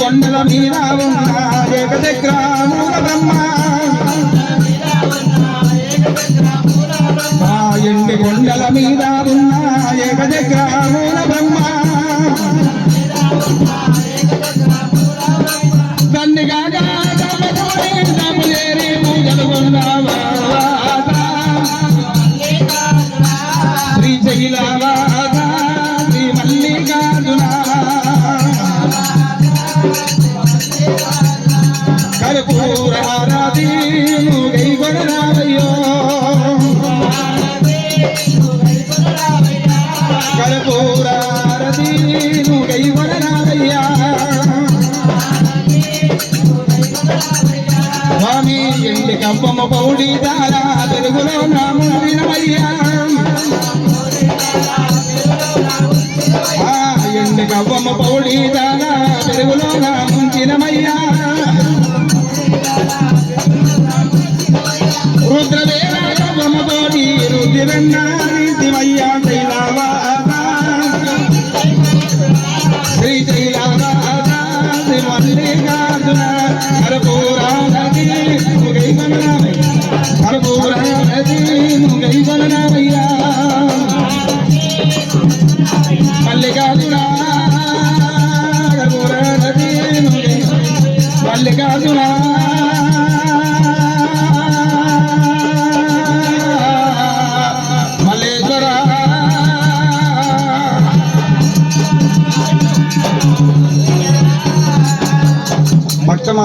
కొండల మీద ఉన్న ఏకచక్రామూల బ్రహ్మ ఆ ఎండి కొండల మీద ఉన్న ఏకచక్రామూల శ్రీశైలవాత శ్రీ మల్లికార్జున కర్పూరారతి గై కొనరావయ్యో కర్పూరారతి గై కొనరావయ్యా స్వామి ఎండి కవ్వమ్మ పౌడి దారా తెలుగులో నాము వినమయ్యా కవ్వమ్మ పౌడి దారా తెలుగులో నాము చినమయ్యా రుద్రదేవ శ్రీ శైలవాత శ్రీ మల్లికార్జున ముగై ముగై మల్లికార్జున మల్లికార్జున